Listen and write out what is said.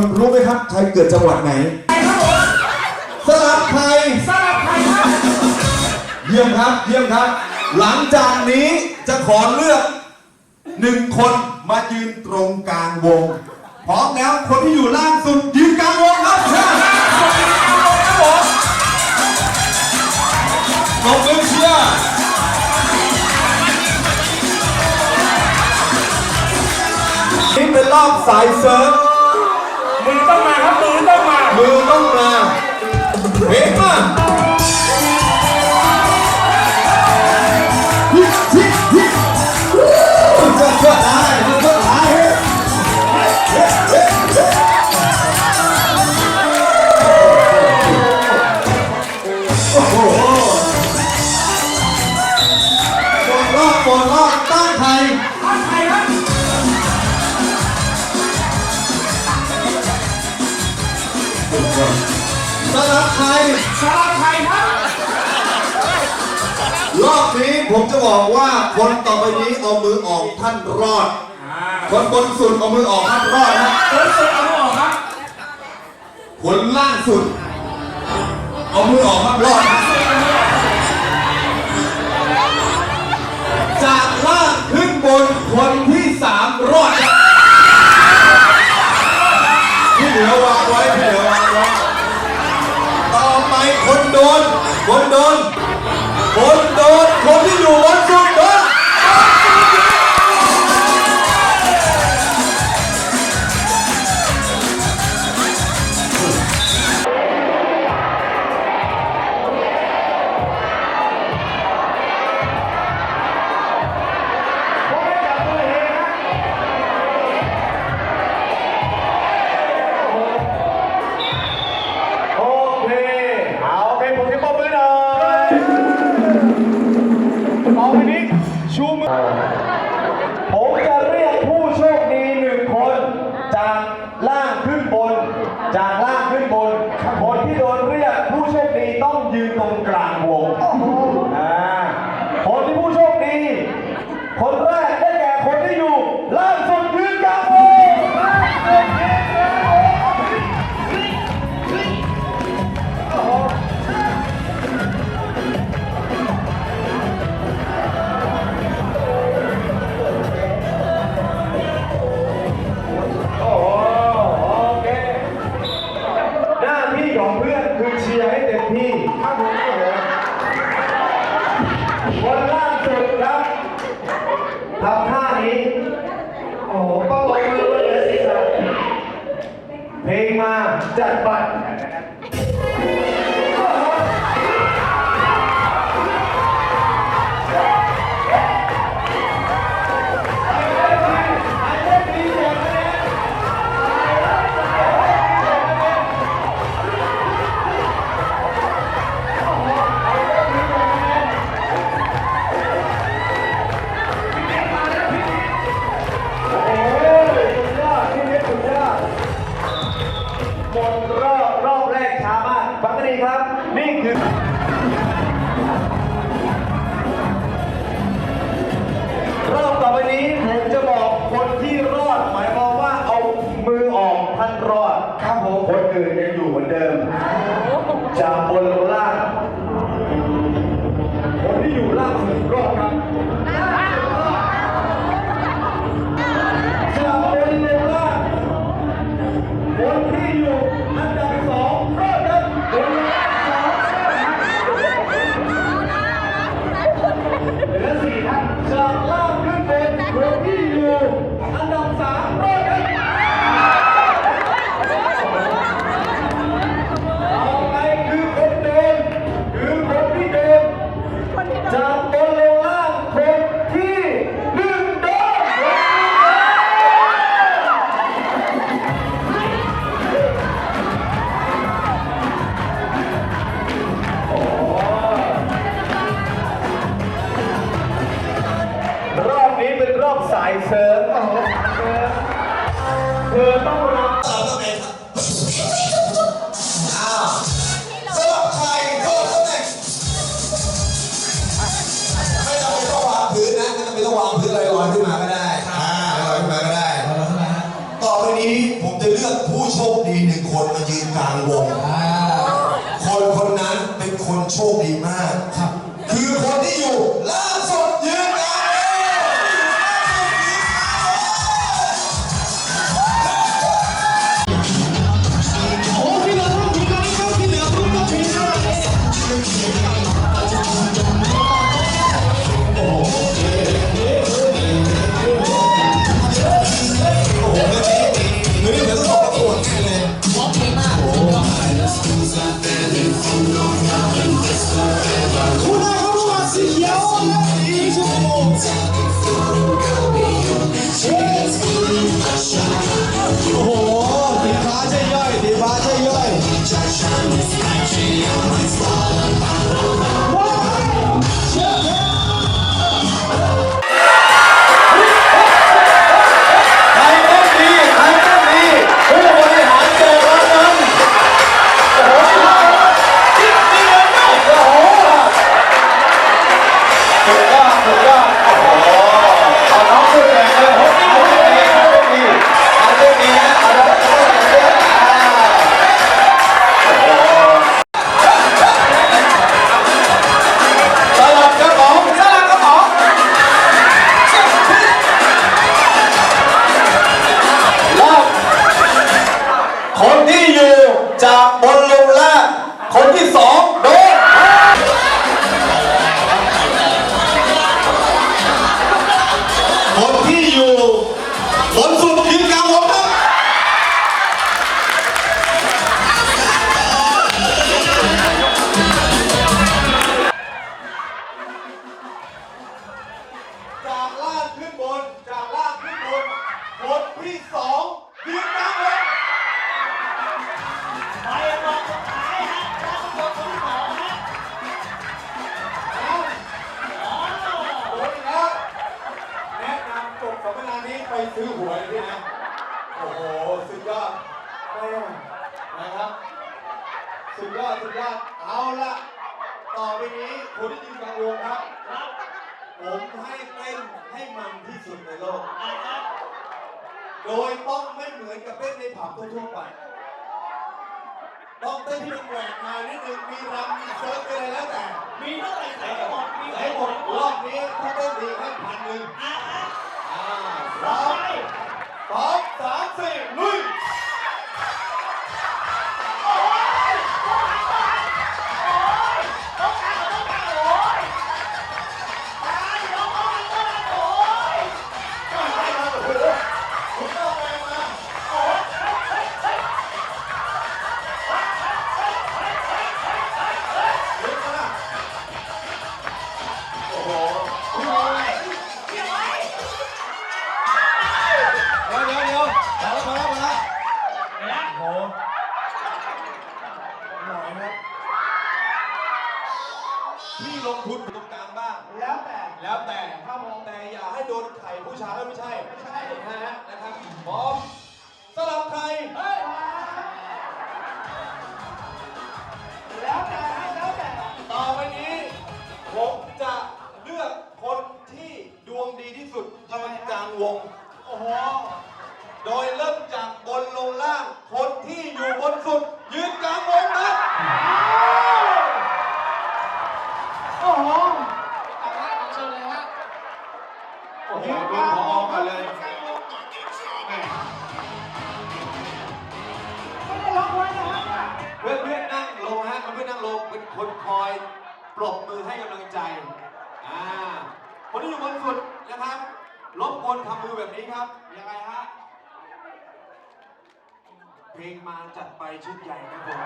คนรู้ไหมครับใครเกิดจังหวัดไหนใครครับผมสลับไทยสลับใครครับเยี่ยมครับเยี่ยมครับ หลังจากนี้จะขอเลือกหนึ่งคนมายืนตรงกลางวง พร้อมแล้วคนที่อยู่ล่างสุดยืนกลางวงครับครับผมขอบคุณเชียร์นี่เป็นรอบสายเซิร์ฟ มามือต้องมา นี้ผมจะบอกว่าคนต่อไปนี้เอามือออกท่านรอดอ่าคนบนสุดเอามือออกท่านรอดนะคนสุดเอามือออกครับคนล่างสุด เอามือออกครับรอดนะจากล่างขึ้นบนคนที่สามรอดนะที่เหลือวางไว้ที่เหลือวางไว้ต่อไปคนโดนคนโดนคน องพินี้ชูมือ ผมจะเรียกผู้โชคดีหนึ่งคน จากล่างขึ้นบน จากล่างขึ้นบน คนที่โดนเรียกผู้โชคดีต้องยืนตรงกลางวง เพลงมาจัดบัต นี่คือรอบต่อไปนี้ผมจะบอกคนที่รอด หมายความว่าเอามือออกท่านรอดครับผมคนอื่นยังอยู่เหมือนเดิม จากบนลงล่างคนที่อยู่ล่างสุดรอดครับ กลางวง คนคนนั้นเป็นคนโชคดีมากครับ จากล่างขึ้นบน จากล่างขึ้นบน คนที่สองยืนกลางวงไปรอบสุดท้ายฮะรอบสุดคนที่สองฮะโอ้ยครับแนะนำจบสัมมนานี้ไปซื้อหวยด้วยนะ โอ้โห สุดยอดแม่นะครับ สุดยอด สุดยอด เอาละต่อไปนี้คนที่ยืนกลางวงครับ ผมให้เต้นให้มันที่สุดในโลก โดยต้องไม่เหมือนกับเต้นในผับทั่วๆไป ต้องเต้นที่มันแหวกมานิดนึง มีรำมีเซิร์ฟมีอะไรแล้วแต่ มีเท่าไหร่ใส่หมดมีใส่ใส่หหมมดดรอบนี้ถ้าเต้นดีให้พันหนึ่งอะอะอ่าพต่ร้ออมไปสองสามสี่ลุย โดนไข่ผู้ชายไม่ใช่ ไม่ใช่นะฮะนะครับพร้อมสลับไข่เฮ้ยแล้วแต่แล้วแต่ต่อไปนี้ ผมจะเลือกคนที่ดวงดีที่สุดยืนกลางวง โอ้โห โดยเริ่มจากบนลงล่าง คนที่อยู่บนสุด ยืนกลางวง คนคอยปรบมือให้กำลังใจ อ่า คนที่อยู่บนสุดนะครับ รบกวนทำมือแบบนี้ครับ ยังไงฮะ เพลงมาจัดไปชุดใหญ่ครับผม